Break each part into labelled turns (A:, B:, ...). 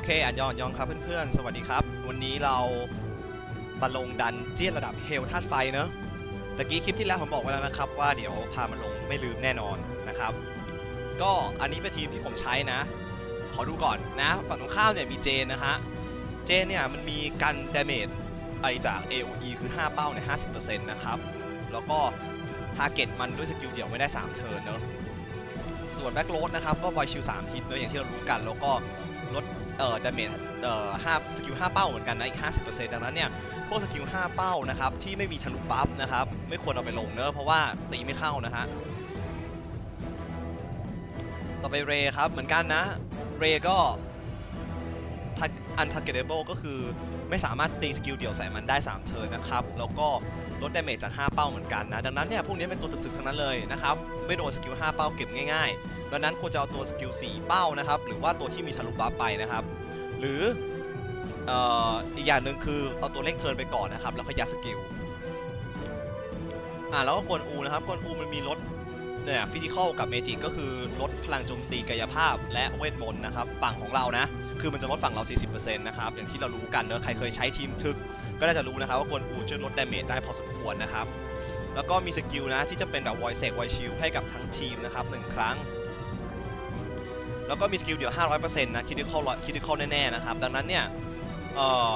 A: อเคอันยองยองครับเพื่อนๆ สวัสดีครับ วันนี้เรามาลงดันเจี้ยนระดับเฮลธาตุไฟเนอะตะกี้คลิปที่แล้วผมบอกไว้แล้วนะครับ ว่าเดี๋ยวพามาลงไม่ลืมแน่นอนนะครับ ก็อันนี้เป็นทีมที่ผมใช้นะ ขอดูก่อนนะ ฝั่งตรงข้ามเนี่ยมีเจนนะฮะ เจนเนี่ยมันมีกันดาเมจไปจาก AOE คือ 5 เป้าใน 50%นะครับ แล้วก็ทาร์เก็ตมันด้วยสกิลเดี่ยวไม่ได้ 3 เทิร์นเนอะส่วนแบ็กโรดนะครับก็บอยชิล3ฮิตเนอะอย่างที่เรารู้กันแล้วก็ ลดเอ่อดาเมจเอ่อ5สกิล5เป้าเหมือนกันนะอีก 50%ดังนั้นเนี่ยพวกสกิล5เป้านะครับที่ไม่มีทะลุบัฟนะครับไม่ควรเอาไปลงเนอะเพราะว่าตีไม่เข้านะฮะต่อไปเรครับเหมือนกันนะเรก็ untargetable ก็คือไม่สามารถตีสกิลเดี่ยวใส่มันได้ 3 เทิร์นนะครับ แล้วก็ลดดาเมจจาก 5 เป้าเหมือนกันนะ ดังนั้นเนี่ยพวกนี้เป็นตัวถึกๆทั้งนั้นเลยนะครับ ไม่โดนสกิล 5 เป้าเก็บง่ายๆ ดังนั้นควรจะเอาตัวสกิล4เป้านะครับ หรือว่าตัวที่มีทะลุบัฟไปนะครับ หรืออีกอย่างหนึ่งคือเอาตัวเร่งเทิร์นไปก่อนนะครับ แล้วค่อยยัดสกิลอ่าแล้วก็กวนอูนะครับกวนอูมันมีลดเนี่ยฟิสิกอลกับเมจิกก็คือลดพลังโจมตีกายภาพและเวทมนต์นะครับ ฝั่งของเรานะ คือมันจะลดฝั่งเรา 40%นะครับ อย่างที่เรารู้กันเนอะใครเคยใช้ทีมทึก ก็น่าจะรู้นะครับว่ากวนอูช่วยลดดาเมจได้พอสมควรนะครับ แล้วก็มีสกิลนะที่จะเป็นแบบ voice save voice shield ให้กับทั้งทีมนะครับหครั้ง แล้วก็มีสกิลเดียว 500%นะคิด i ค a l คิด i ค a l แน่ๆนะครับ ดังนั้นเนี่ยเอ่อ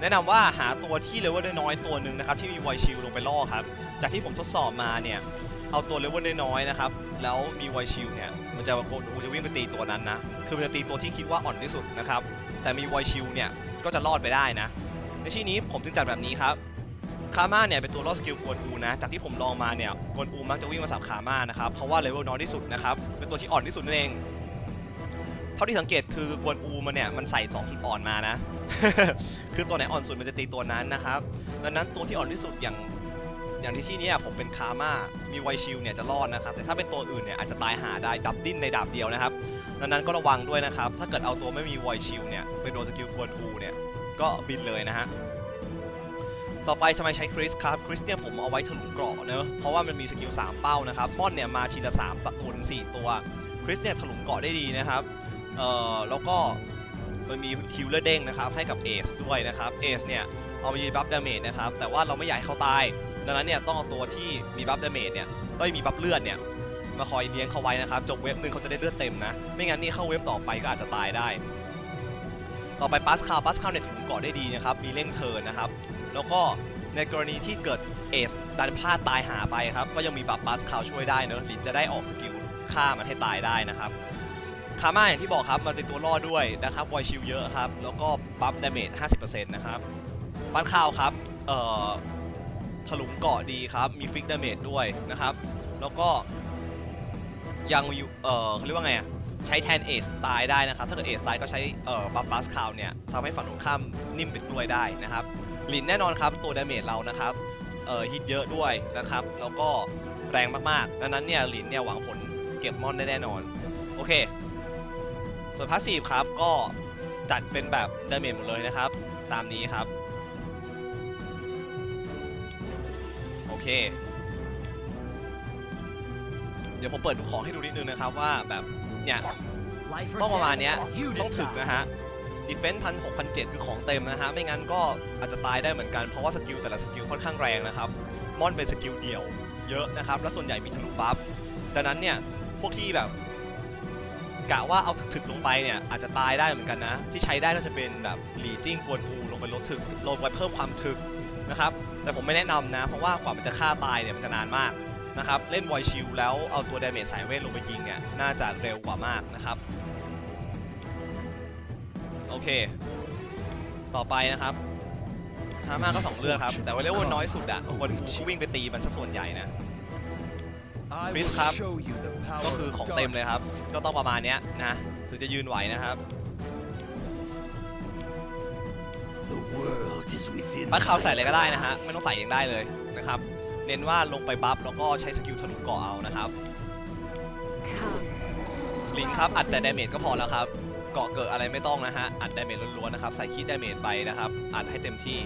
A: แนะนำว่าหาตัวที่เลเวลน้อยๆตัวหนึ่งนะครับที่มี voice shield ลงไปล่อครับ จากที่ผมทดสอบมาเนี่ยเอาตัวเลเวลน้อยๆนะครับแล้วมี voice shield เนี่ยมันจะโกนอูจะวิ่งไปตีตัวนั้นนะคือมันจะตีตัวที่คิดว่าอ่อนที่สุดนะครับแต่มี voice shield เนี่ยก็จะรอดไปได้นะในที่นี้ผมถึงจัดแบบนี้ครับ คาม่าเนี่ยเป็นตัวล่อสกิลกวนอูนะ จากที่ผมลองมาเนี่ยกวนอูมักจะวิ่งมาสับคาม่านะครับ เพราะว่าเลเวลน้อยที่สุดนะครับ เป็นตัวที่อ่อนที่สุดนั่นเอง เท่าที่สังเกตคือกวนอูมันเนี่ยมันใส่2จุดอ่อนมานะ คือตัวไหนอ่อนสุดมันจะตีตัวนั้นนะครับ ดังนั้นตัวที่อ่อนที่สุดอย่างอย่างที่ที่นี้ผมเป็นคาม่ามีไวชิลเนี่ยจะรอดนะครับ แต่ถ้าเป็นตัวอื่นเนี่ยอาจจะตายหาได้ดับดิ้นในดาบเดียวนะครับดังนั้นก็ระวังด้วยนะครับ ถ้าเกิดเอาตัวไม่มีไวชิลเนี่ยไปโดนสกิลกวนอูเนี่ยก็บินเลยนะฮะ ต่อไปทำไมใช้คริสครับคริสเนี่ยผมเอาไว้ถลุงเกราะเนอะเพราะว่ามันมีสกิล3เป้านะครับม่อนเนี่ยมาทีละ3ตัวถึง4ตัวคริสเนี่ยถลุงเกราะได้ดีนะครับเอ่อแล้วก็มันมีฮิลเลอร์เด้งนะครับให้กับเอสด้วยนะครับเอสเนี่ยเอาไปบัฟดาเมจนะครับแต่ว่าเราไม่อยากให้เขาตาย ดังนั้นเนี่ยต้องเอาตัวที่มีบัฟดาเมจเนี่ยต้องมีบัฟเลือดเนี่ยมาคอยเลี้ยงเขาไว้นะครับจบเว็บหนึ่งเขาจะได้เลือดเต็มนะ ไม่งั้นนี่เข้าเว็บต่อไปก็อาจจะตายได้ ต่อไปปัสคาปัสคาเนี่ยถลุงเกราะได้ดีนะครับมีเร่งเทิร์นนะครับ แล้วก็ในกรณีที่เกิดเอสดันพลาดตายหาไปครับ ก็ยังมีบัฟปัสคาวช่วยได้เนอะลินจะได้ออกสกิลฆ่ามันให้ตายได้นะครับคาม่าอย่างที่บอกครับมันเป็นตัวล่อด้วยนะครับวอยชิลเยอะครับ แล้วก็บัฟดาเมจ50%นะครับปันข่าวครับเอ่อถลุงเกาะดีครับ มีฟิกดาเมจด้วยนะครับ แล้วก็ยังมีเอ่อเขาเรียกว่าไงอะใช้แทนเอสตายได้นะครับ ถ้าเกิดเอสตายก็ใช้เอ่อบัฟบัสคาวเนี่ยทำให้ฝั่งตรงข้ามนิ่มไปด้วยได้นะครับ ลินแน่นอนครับตัวดาเมจเรานะครับเอ่อฮิตเยอะด้วยนะครับ แล้วก็แรงมากๆดังนั้นเนี่ยลินเนี่ยหวังผลเก็บมอนได้แน่นอน โอเค ส่วนพาสซีฟครับก็จัดเป็นแบบดาเมจหมดเลยนะครับ ตามนี้ครับ โอเค เดี๋ยวผมเปิดดูของให้ดูนิดนึงนะครับว่าแบบเนี่ยต้องประมาณเนี้ยต้องถึงนะฮะ ดิเฟนส์พันหกพันเจ็ดคือของเต็มนะฮะ ไม่งั้นก็อาจจะตายได้เหมือนกัน เพราะว่าสกิลแต่ละสกิลค่อนข้างแรงนะครับ มอนเป็นสกิลเดี่ยวเยอะนะครับ และส่วนใหญ่มีทะลุบัฟดังนั้นเนี่ย พวกที่แบบกะว่าเอาถึกๆลงไปเนี่ย อาจจะตายได้เหมือนกันนะ ที่ใช้ได้น่าจะเป็นแบบหลีจิ้งกวนอูลงไปลดถึกลงไปเพิ่มความถึกนะครับ แต่ผมไม่แนะนำนะ เพราะว่ากว่ามันจะฆ่าตายเนี่ยมันจะนานมากนะครับ เล่นไวชิลแล้วเอาตัวดาเมจสายเวทลงไปยิงเนี่ยน่าจะเร็วกว่ามากนะครับ เค ต่อไปนะครับฮามาก็สองเลือดครับ แต่ว่าเรียกว่าน้อยสุดอะคนกูก็วิ่งไปตีมันซะส่วนใหญ่นะ
B: คริสครับ
A: ก็คือของเต็มเลยครับ ก็ต้องประมาณเนี้ยนะ ถึงจะยืนไหวนะครับบัตรข่าวใส่อะไรก็ได้นะฮะ ไม่ต้องใส่เองได้เลยนะครับ เน้นว่าลงไปบัฟแล้วก็ใช้สกิลทะลุเกาะเอานะครับ ลิงครับอัดแต่ดาเมจก็พอแล้วครับ เกาะเกิดอะไรไม่ต้องนะฮะ อัดดาเมจล้วนๆนะครับ ใส่คิดดาเมจไปนะครับ อัดให้เต็มที่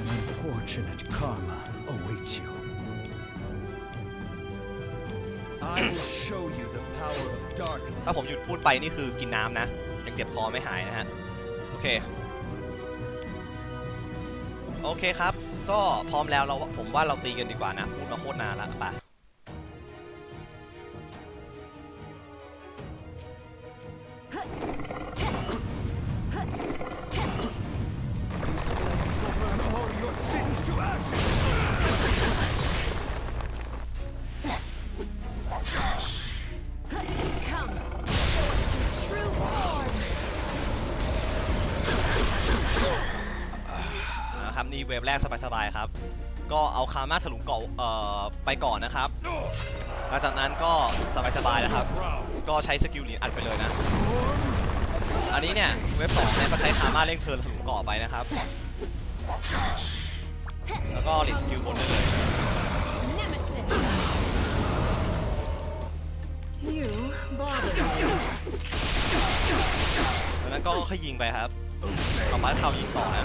B: An unfortunate karma awaits you. I will show you the power of darkness.
A: ถ้าผมหยุดพูดไปนี่คือกินน้ำนะ ยังเจ็บคอไม่หายนะฮะ โอเค โอเคครับ ก็พร้อมแล้วเราผมว่าเราตีกันดีกว่านะ พูดมาโคตรนานแล้วป่ นี่เวฟแรกสบายๆครับ ก็เอาคาร์มาถลุงเกาะเอ่อไปก่อนนะครับ หลังจากนั้นก็สบายๆนะครับ ก็ใช้สกิลเหรียญอัดไปเลยนะ อันนี้เนี่ยเว็บสองเนี่ยก็ใช้คาร์มาเร่งเทิร์นถลุงเกาะไปนะครับ แล้วก็หรียญสกิลบนได้เลย
C: Nemesis. You bother me.
A: ดังนั้นก็ค่อยยิงไปครับเอามาเท้ายิงต่อนะ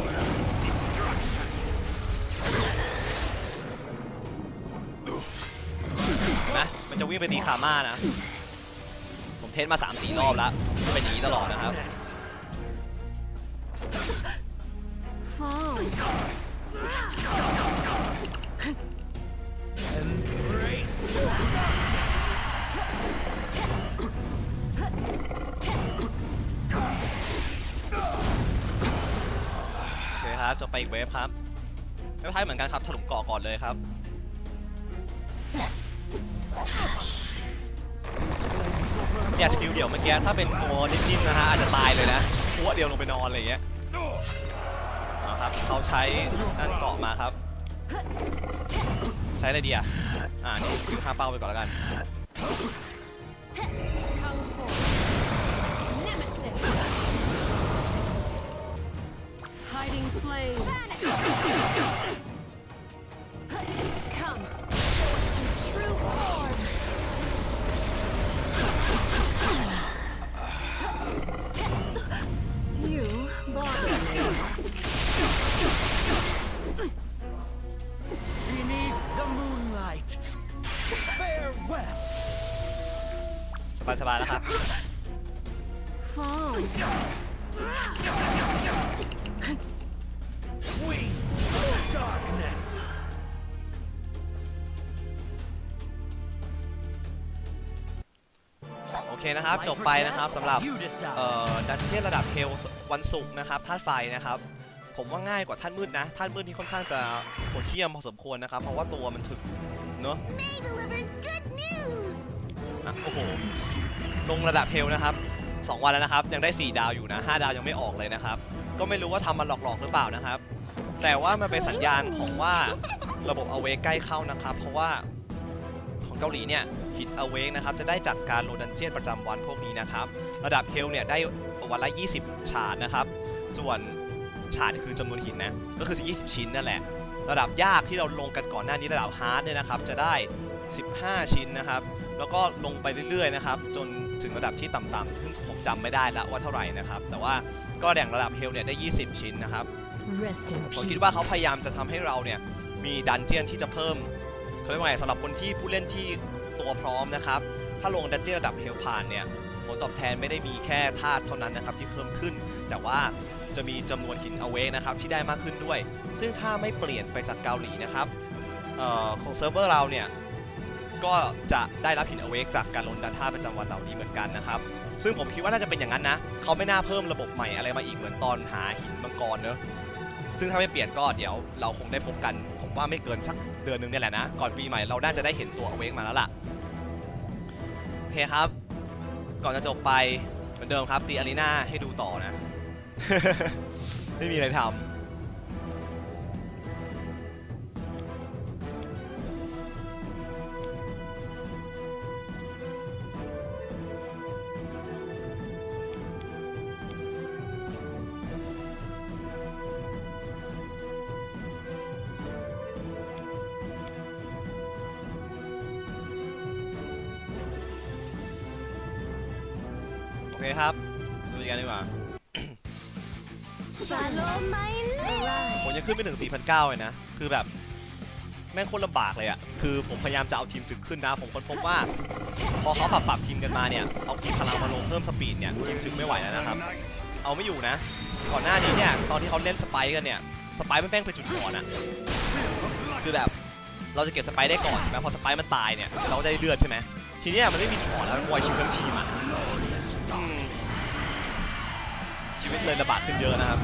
A: มันจะวิ่งไปตีคาม่านะ ผมเทสมา 3-4 รอบแล้วเป็นอย่างนี้ตลอดนะครับ โอเคครับ จะไปอีกเวฟครับเว็บไทยเหมือนกันครับถลุงเกาะก่อนเลยครับ เนี่ยสกิลเดี่ยวเมื่อกี้ถ้าเป็นตัวนิ่มๆนะฮะอาจจะตายเลยนะพัวเดียวลงไปนอนอะไรอย่างเงี้ยเอาครับเขาใช้นั่นเกาะมาครับ ใช้อะไรดีอะอ่านี่คิวห้าเป้าไปก่อนแล้วกัน นะครับ จบไปนะครับสำหรับดันเจียนระดับเฮลวันศุกร์นะครับธาตุไฟนะครับ ผมว่าง่ายกว่าท่านมืดนะท่านมืดนี่ค่อนข้างจะโหดเหี้ยมพอสมควรนะครับ เพราะว่าตัวมันถึกเนอะโอ้โหลงระดับเฮลนะครับ2วันแล้วนะครับ ยังได้ 4 ดาวอยู่นะ 5 ดาวยังไม่ออกเลยนะครับ ก็ไม่รู้ว่าทำมันหลอกๆหรือเปล่านะครับ แต่ว่ามันเป็นสัญญาณของว่าระบบ a w a k e ใกล้เข้านะครับ เพราะว่า เกาหลีเนี่ยฮิต a w a k e นะครับจะได้จากการโลดันเจียนประจำวันพวกนี้นะครับ ระดับเฮลเนี่ยได้วันละ 20 ฉาดนะครับ ส่วนฉาดคือจำนวนหินนะก็คือ 20 ชิ้นนั่นแหละ ระดับยากที่เราลงกันก่อนหน้านี้ระดับฮาร์ดเนี่ยนะครับจะได้ 15 ชิ้นนะครับแล้วก็ลงไปเรื่อยๆนะครับจนถึงระดับที่ต่ำๆซึ่งผมจำไม่ได้แล้วว่าเท่าไหร่นะครับ แต่ว่าก็แด่งระดับเฮลเนี่ยได้ 20 ชิ้นนะครับ
C: Rest in
A: ผม
C: peace.
A: คิดว่าเขาพยายามจะทำให้เราเนี่ยมีดันเจียนที่จะเพิ่ม เขาเรียกว่าไงสำหรับคนที่ผู้เล่นที่ตัวพร้อมนะครับ ถ้าลงดันเจียนระดับเฮลผ่านเนี่ยผลตอบแทนไม่ได้มีแค่ธาตุเท่านั้นนะครับที่เพิ่มขึ้น แต่ว่าจะมีจำนวนหินเอาเวกนะครับที่ได้มากขึ้นด้วย ซึ่งถ้าไม่เปลี่ยนไปจากเกาหลีนะครับออของเซิร์ฟเวอร์เราเนี่ยก็จะได้รับหินเอาเวกจากการลงดันท่าประจำวันเหล่านี้เหมือนกันนะครับซึ่งผมคิดว่าน่าจะเป็นอย่างนั้นนะเขาไม่น่าเพิ่มระบบใหม่อะไรมาอีกเหมือนตอนหาหินมังกรเนอะ ซึ่งถ้าไม่เปลี่ยนก็เดี๋ยวเราคงได้พบกัน ผมว่าไม่เกินสักเดือนหนึงเนี่ยแหละนะ ก่อนปีใหม่เราน่าจะได้เห็นตัวอเวกมาแล้วล่ะ โอเคครับ ก่อนจะจบไปเหมือนเดิมครับตีอารีนาให้ดูต่อนะ ไม่มีอะไรทำ 9เลยนะ คือแบบแม่งโคตรลำบากเลยอะ่ะ คือผมพยายามจะเอาทีมถึงขึ้นนะ ผมค้นพบว่า พอเขาปรับปรับทีมกันมาเนี่ย เอาทีพลังมาลงเพิ่มสปีดเนี่ย ทีมถึงไม่ไหวแล้วนะครับ เอาไม่อยู่นะ ก่อนหน้านี้เนี่ย ตอนที่เขาเล่นสไปกันเนี่ย สไปมัแม่งเป็นจุดก่อนอะ่ะ คือแบบเราจะเก็บสไปได้ก่อนใช่ไหมพอสไปมันตายเนี่ย เราได้เลือดใช่ไหมทีนี้มันไม่มีจุดอ่อนแล้วมันวอยชิมทั้งทีมอะชีวิตเลยระบาดขึ้นเยอะนะครับ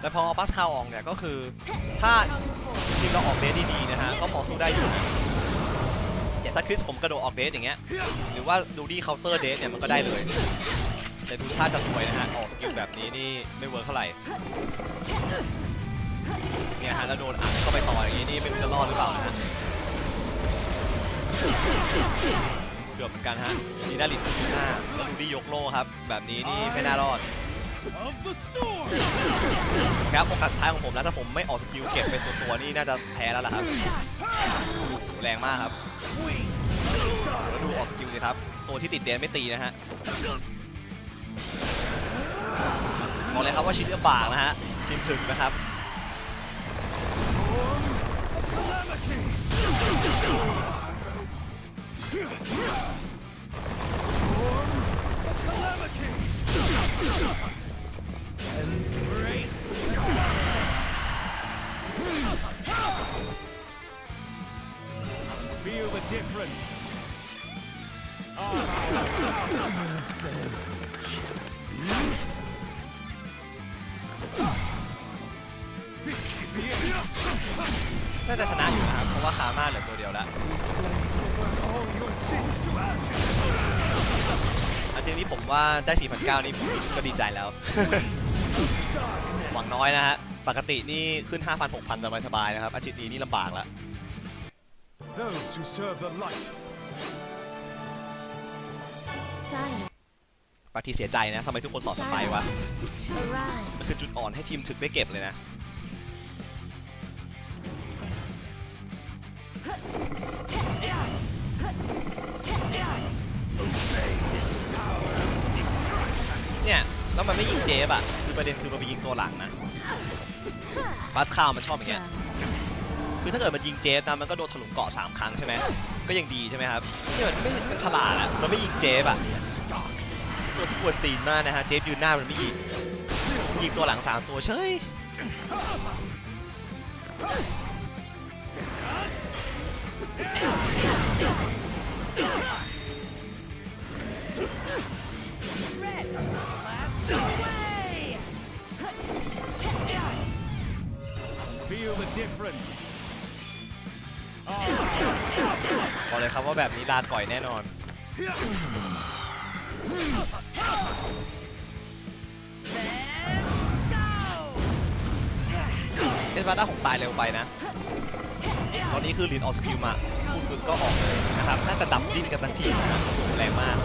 A: แต่พอปัสคาออกเนี่ยก็คือถ้า
C: Come forth.
A: ทีมเราออกเดทดีๆนะฮะก็พอสู้ได้อยู่นะอย่างถ้าคริสผมกระโดดออกเดทอย่างเงี้ยหรือว่าดูดี้เคาน์เตอร์เดทเนี่ยมันก็ได้เลย แต่ดูท่าจะสวยนะฮะ ออกสกิลแบบนี้นี่ไม่เวิร์คเท่าไหร่ เนี่ยฮะแล้วโดนอัดเข้าไปต่ออย่างงี้นี่ไม่รู้จะรอดหรือเปล่านะฮะ เกือบเหมือนกันฮะนี่ได้ลินหน้าแล้วดูดียกโล่ครับ แบบนี้นี่ไม่น่ารอดครับโอกาสท้ายของผมแล้วถ้าผมไม่ออกสกิลเก็บเป็นตัวตัวๆนี่น่าจะแพ้แล้วล่ะครับแรงมากครับแล้วดูออกสกิลสิครับ ตัวที่ติดเดนไม่ตีนะฮะ บอกเลยครับว่าชิ้นเลือบากนะฮะทีมถึงนะครับ
B: the difference.
A: อยู่นะครับเพราะว่าคาม่าเหลือตัวเดียวแล้ว
B: These flames will burn all your sins to ashes.
A: อันทีนี้ผมว่าได้ 4,900 นี่ผมก็ดีใจแล้ว หวังน้อยนะฮะ ปกตินี่ขึ้น 5,000 6,000 สบายๆนะครับ อาทิตย์นี้นี่ลำบากแล้ว
B: Those who serve the light
C: Silent.
A: บางทีเสียใจนะทำไมทุกคนสอนสไปวะ
C: Arise.
A: มันคือจุดอ่อนให้ทีมถึกได้เก็บเลยนะ เนี่ย แล้วมันไม่ยิงเจฟอะคือประเด็นคือมันไปยิงตัวหลังนะบัสคาวมันชอบอย่างเงี้ยคือถ้าเกิดมันยิงเจฟนะมันก็โดนถลุงเกาะสามครั้งใช่ไหมก็ยังดีใช่ไหมครับนี่มันไม่มันฉลาดอะมันไม่ยิงเจฟอะตัวที่กวนตีนมากนะฮะเจฟยืนหน้ามันไม่ยิงยิงตัวหลังสามตัวเฉย
B: Feel the difference.
A: บอกเลยครับว่าแบบนี้ลาก่อยแน่นอนเอสบาด้าผมตายเร็วไปนะ ตอนนี้คือลินออกสกิลมาพูดปุ๊บก็ออกเลยนะครับ น่าจะดับดิ้นกันทั้งทีนะแรงมาก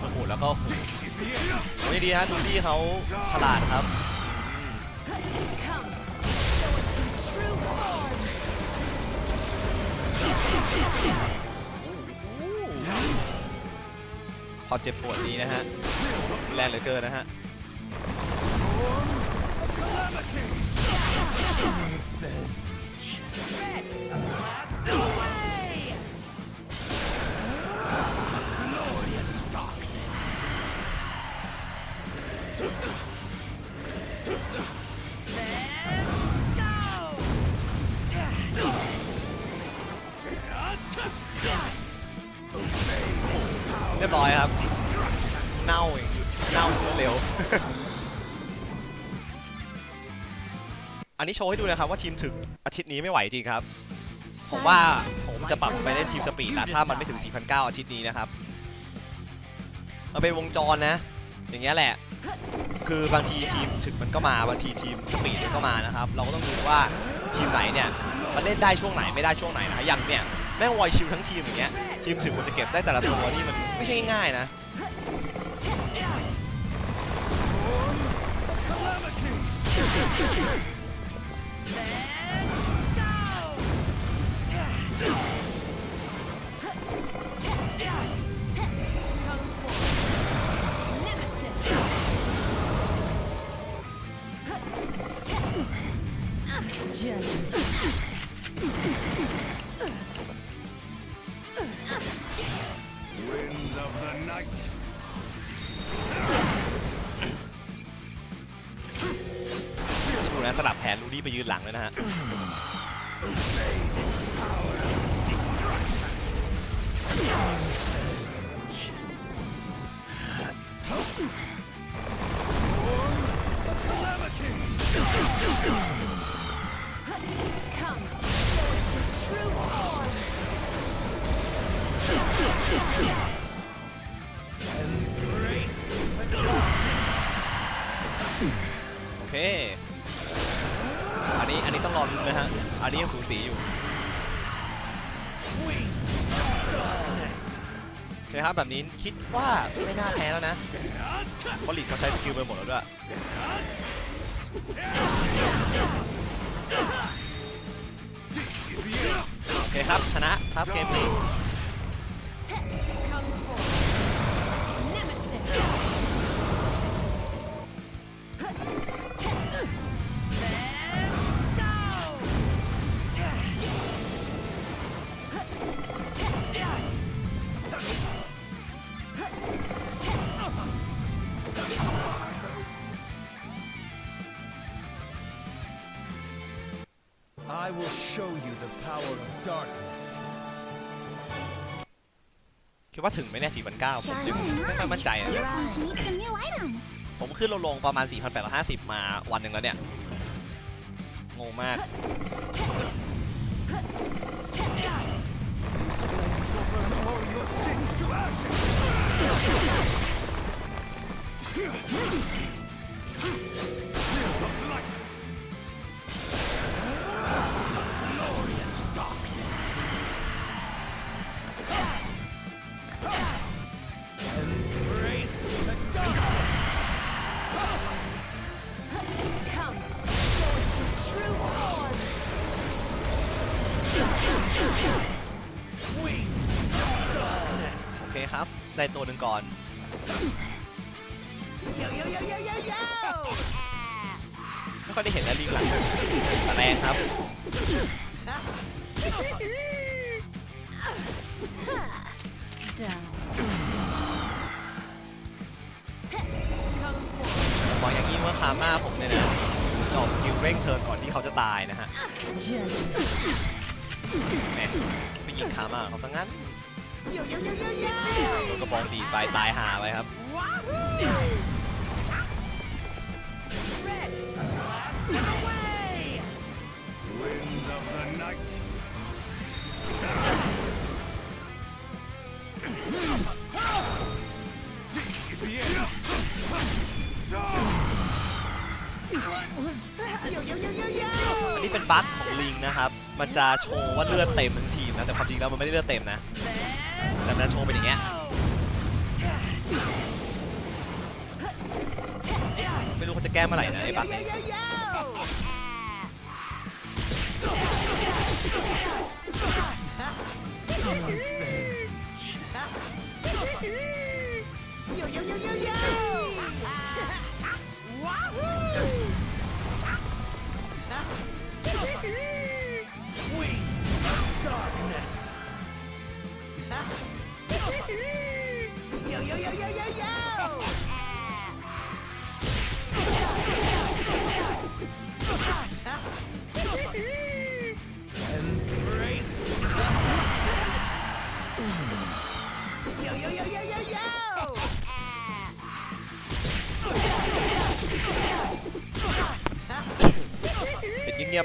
A: โอ้โห แล้วก็โอ้ยดีฮะดูดี้เขาฉลาดครับ
C: Come. Show us your true form.
A: ความเจ็บปวดนี้นะฮะ แรงเหลือเกินนะฮะ Revenge. โชว์ให้ดูนะครับว่าทีมถึงอาทิตย์นี้ไม่ไหวจริงครับ ผมว่าผมจะปรับไปเล่นทีมสปีดนะถ้ามันไม่ถึง4,009อาทิตย์นี้นะครับมันเป็นวงจรนะ อย่างเงี้ยแหละ คือบางทีทีมถึงมันก็มาบางทีทีมสปีดมันก็มานะครับ เราก็ต้องดูว่าทีมไหนเนี่ยมันเล่นได้ช่วงไหนไม่ได้ช่วงไหนนะอย่างเนี่ยแม่งวอยชิลทั้งทีมอย่างเงี้ยทีมถึงมันจะเก็บได้แต่ละตัวนี่มันไม่ใช่ง่ายนะ 지하철 ยืนหลังเลยนะฮะ สีอยู่โอเคครับแบบนี้คิดว่าไม่น่าแพ้แล้วนะเพราะลีดเขาใช้สกิลไปหมดแล้วด้วยโอเคครับชนะครับเกมนี้
B: I will show you the power of darkness.
A: คิดว่าถึงไหมเนี่ย4,900ผมยังไม่ค่อยมั่นใจอะ
D: You're going to need some new items.
A: ผมขึ้นลงๆประมาณ 4,850 มาวันหนึ่งแล้วเนี่ย งงมาก
B: These flames will burn all your sins to ashes.
A: ได้ตัวหนึ่งก่อน
C: Yo yo yo yo yo yo.
A: ไม่ค่อยได้เห็นแล้วลิงหลังแต่แรงครับ
B: of the night. This is the end.
C: Yo
A: อันนี้เป็นบั๊กของลิงนะครับ มันจะโชว์ว่าเลือดเต็มทั้งทีมนะ แต่ความจริงแล้วมันไม่ได้เลือดเต็มนะ แต่มันจะโชว์เป็นอย่างเงี้ย ไม่รู้เขาจะแก้เมื่อไหร่นะไอ้บั๊ก 요요요요요! 와우!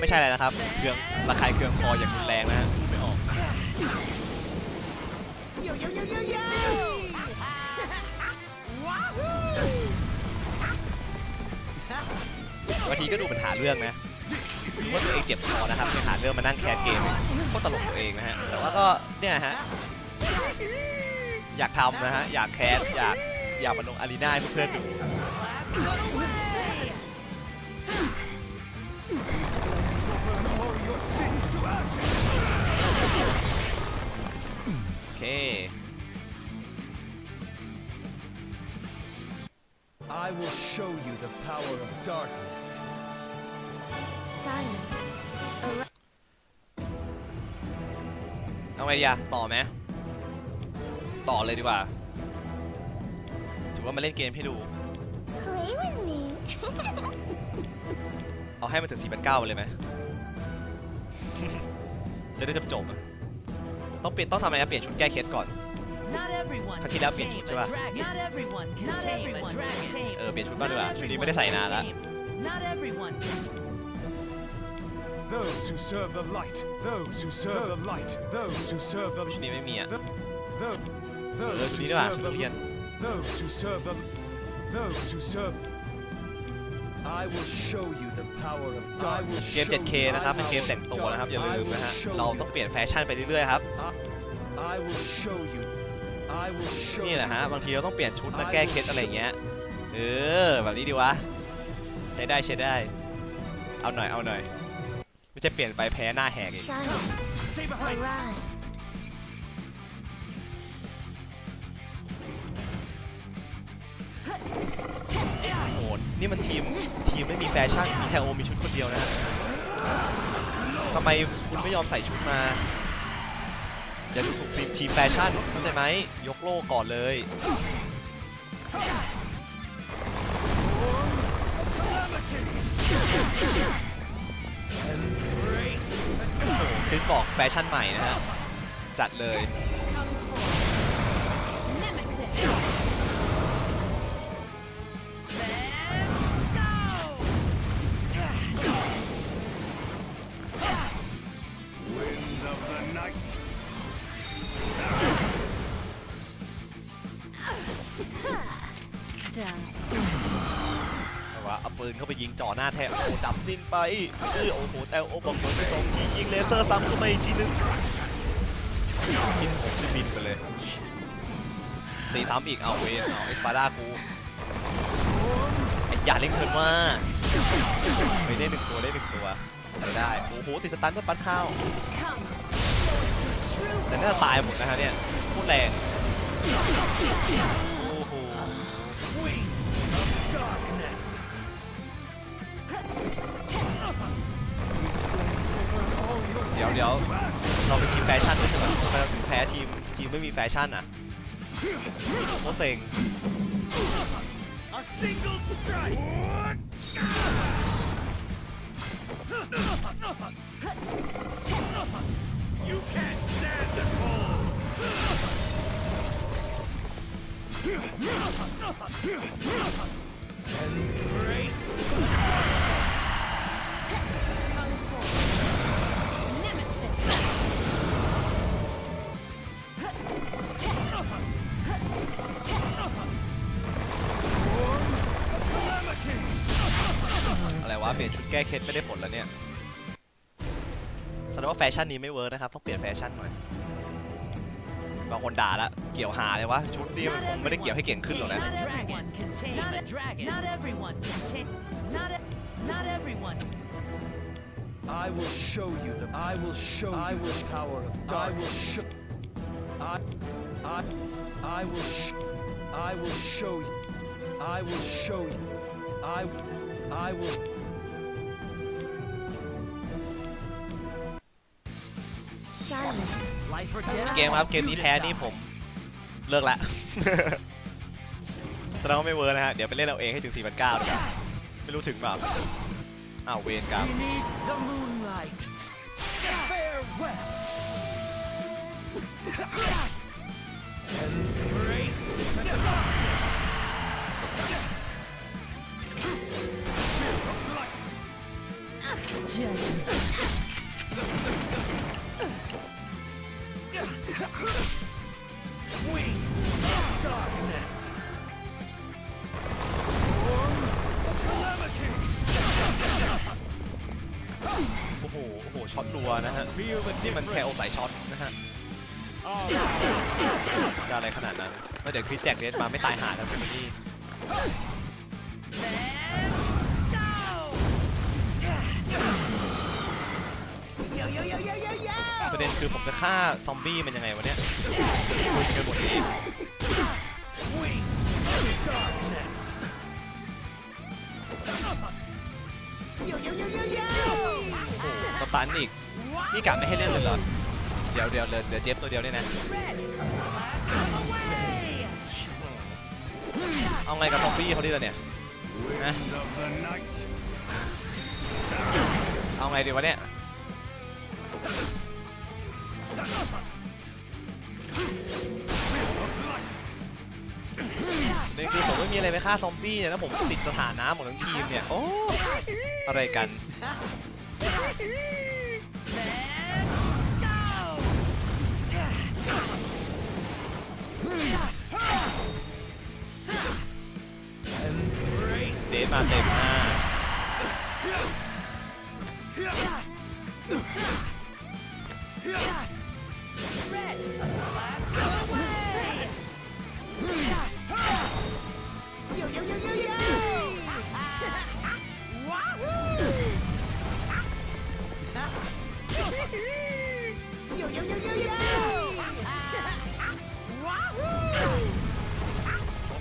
A: ไม่ใช่อะไรนะครับเครื่องระคายเคืองคออย่างรุนแรงนะฮะพูดไม่ออก
C: Yo yo yo yo yo. Wahoo!
A: บางทีก็ดูเป็นหาเรื่องนะว่าตัวเองเจ็บคอนะครับไปหาเรื่องมานั่งแคสเกมก็ตลกตัวเองนะฮะแต่ว่าก็เนี่ยฮะอยากทำนะฮะอยากแคสอยากอยากมาลงอารีนาให้เพื่อนๆดู I will show you the power of darkness Silence เอาไงดีอะต่อไหมต่อเลยดีกว่า ถือว่ามาเล่นเกมให้ดู
D: Play with me
A: เอาให้มันถึง4 9 0 0เลยไหม จะได้จบจบอะ ต้องเปลี่ยนต้องทำอะไรนะเปลี่ยนชุดแก้เคล็ดก่อน
E: Not everyone
A: ครั้ง
E: can
A: ที่แล้วเปลี่ยน
E: tame
A: ชุด
E: a
A: ใช่ป่ะ
E: dragon. Not everyone can
C: Not
E: tame a
C: everyone can
E: dragon.
C: tame.
A: เออเปลี่ยนชุดบ้างดี
E: Not
A: กว่าชุดนี้ไม่
E: everyone
A: ได้ใส่
E: can
A: นานแล้ว
E: tame. Not everyone can
B: Those who serve the light, those who serve the light, those who serve the
A: ชุดนี้ไม่มีอะ
B: those,
A: เออ
B: those
A: ชุด
B: who
A: นี้ดีกว่า
B: serve
A: ชุดนัก
B: the
A: เรียน
B: those who serve the those who serve
A: เกม 7K นะครับ เป็นเกมแต่งตัวนะครับ อย่าลืมนะฮะ เราต้องเปลี่ยนแฟชั่นไปเรื่อยๆครับ
B: I will show you I will show
A: นี่แหละฮะ บางทีเราต้องเปลี่ยนชุดมาแก้เคล็ดอะไรอย่างเงี้ย เออ แบบนี้ดีวะ ใช้ได้ใช้ได้ เอาหน่อย เอาหน่อย ไม่ใช่เปลี่ยนไปแพ้หน้าแหกอีก
D: Silent.
A: นี่มันทีมทีมไม่มีแฟชั่น มีแทโอมีชุดคนเดียวนะฮะทำไมคุณไม่ยอมใส่ชุดมา อย่าดูถูกทีมทีมแฟชั่น เข้าใจไหม ยกโลกก่อนเลย คริสบอกแฟชั่นใหม่นะฮะ จัดเลย ปืนเข้าไปยิงจ่อหน้าแทะโอ้โหดับดิ้นไปเออโอ้โหแต่โอ้บอกโดนไปสองทียิงเลเซอร์ซ้ำเข้าไปอีกทีนึงยิงผมจะบินไปเลยตีซ้ำอีกเอาเวนเอาเอสปาด้ากูไอ้ยาเล่งเทิร์นว่าไปได้หนึ่งตัวได้หนึ่งตัวอะไรได้ โอ้โห ติดสตันก็ปัดข้าว
C: Come. Show us your true
A: แต่น่าจะตายหมดนะฮะเนี่ยโคตรแรง ทีมไม่มีแฟชั่นอะโคตรเซ็ง
B: A
A: วะเปลี่ยนชุดแก้เคล็ดไม่ได้ผลแล้วเนี่ยแสดงว่าแฟชั่นนี้ไม่เวิร์กนะครับ ต้องเปลี่ยนแฟชั่นหน่อยบางคนด่าละเกี่ยวหาเลยวะชุดนี้มันคงไม่ได้เกี่ยวให้เก่งขึ้นหรอกนะ
E: Not everyone can tame
C: Not
E: a
C: e-
E: dragon. Not everyone can tame. Not e- not everyone.
B: I will show you the I will show I will power of darkness. I will show I I I will sh- I will show you I will show you I I will
A: เกมครับเกมนี้แพ้นี่ผมเลิกละแสดงว่าไม่เวิร์นะฮะ เดี๋ยวไปเล่นเอาเองให้ถึง 4 9 0 0ดีกว่าไม่รู้ถึงแบบอ้าวเวรกรรม โอ้โห โอ้โห ช็อตรัวนะฮะนี่มันแคโอสายช็อตนะฮะจะอะไรขนาดนั้น แล้วเดี๋ยวคริสแจ็คเรสมาไม่ตายหากันเป็ ประเด็นคือผมจะฆ่าซอมบี้มันยังไงวะเนี่ยคุยกันหมดนี้
B: Wings of darkness.
E: Yo yo yo yo yo.
A: โอ้โหสตันอีก นี่กะไม่ให้เล่นเลยเหรอ เดี๋ยวเดี๋ยวเหลือเหลือเจฟตัวเดียวเนี่ยนะ เอาไงกับซอมบี้เขาดีล่ะเนี่ยนะเอาไงดีวะเนี่ย นี่คือผมไม่มีอะไรไปฆ่าซอมบี้เนี่ยแล้วผมติดสถานะหมดทั้งทีมเนี่ย โอ้ อะไรกัน เซฟมาเต็มหน้า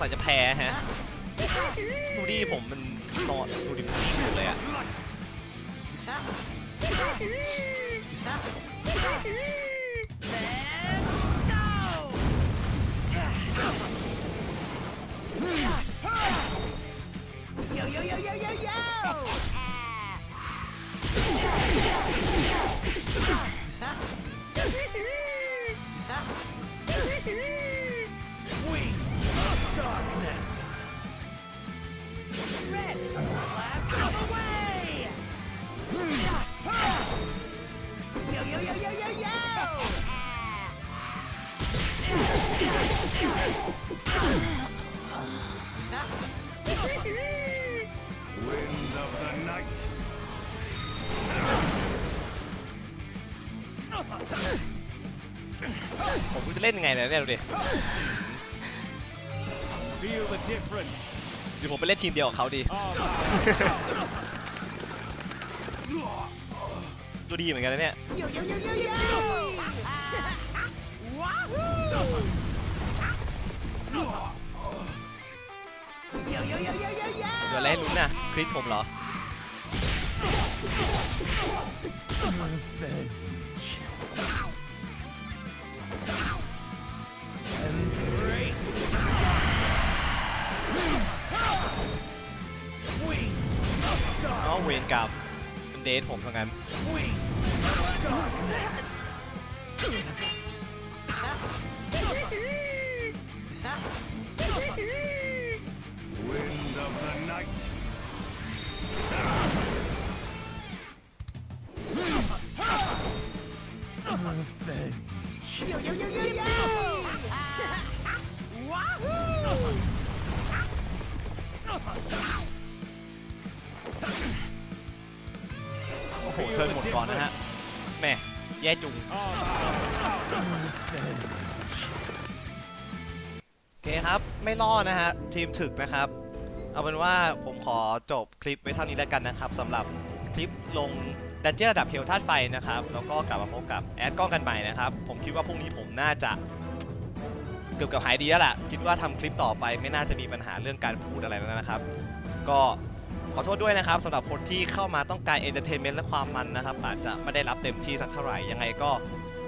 A: สงสัยจะแพ้ฮะดูดิผมมันนอนดูดิมันนิ่งอยู่เลยอะ เล่นยังไงเนี่ยเนี่ยดูดิ
B: Feel the difference.
A: เดี๋ยวผมไปเล่นทีมเดียวกับเขาดี ดูดีเหมือนกันนะเนี่ย
E: Yo, yo, yo, yo, yo! Wahoo! Yo, yo, yo, yo, yo, yo!
A: เดี๋ยวอะไรให้ลุ้นนะคริสผมเหรอ เอา
B: darkness.
A: เวรกรรมเป็นเดทผมทั้งนั้น อ้โหเทิร์นหมดก่อนนะฮะแม่แย่จุงโอเคครับไม่รอดนะฮะทีมถึกนะครับ เอาเป็นว่าผมขอจบคลิปไว้เท่านี้แล้วกันนะครับสำหรับคลิปลงดันเจี้ยนระดับเฮลธาตุไฟนะครับ แล้วก็กลับมาพบกับแอดกล้องกันใหม่นะครับ ผมคิดว่าพรุ่งนี้ผมน่าจะเกือบกับหายดีแล้วแหละคิดว่าทำคลิปต่อไปไม่น่าจะมีปัญหาเรื่องการพูดอะไรแล้วนะครับ ก็ ขอโทษด้วยนะครับสำหรับคนที่เข้ามาต้องการเอนเตอร์เทนเมนต์และความมันนะครับอาจจะไม่ได้รับเต็มที่สักเท่าไหร่ยังไงก็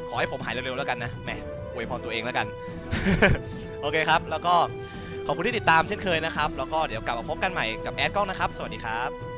A: ขอให้ผมหายเร็วๆแล้วกันนะแหมอวยพรตัวเองแล้วกัน โอเคครับ แล้วก็ขอบคุณที่ติดตามเช่นเคยนะครับ แล้วก็เดี๋ยวกลับมาพบกันใหม่กับแอดกล้องนะครับ สวัสดีครับ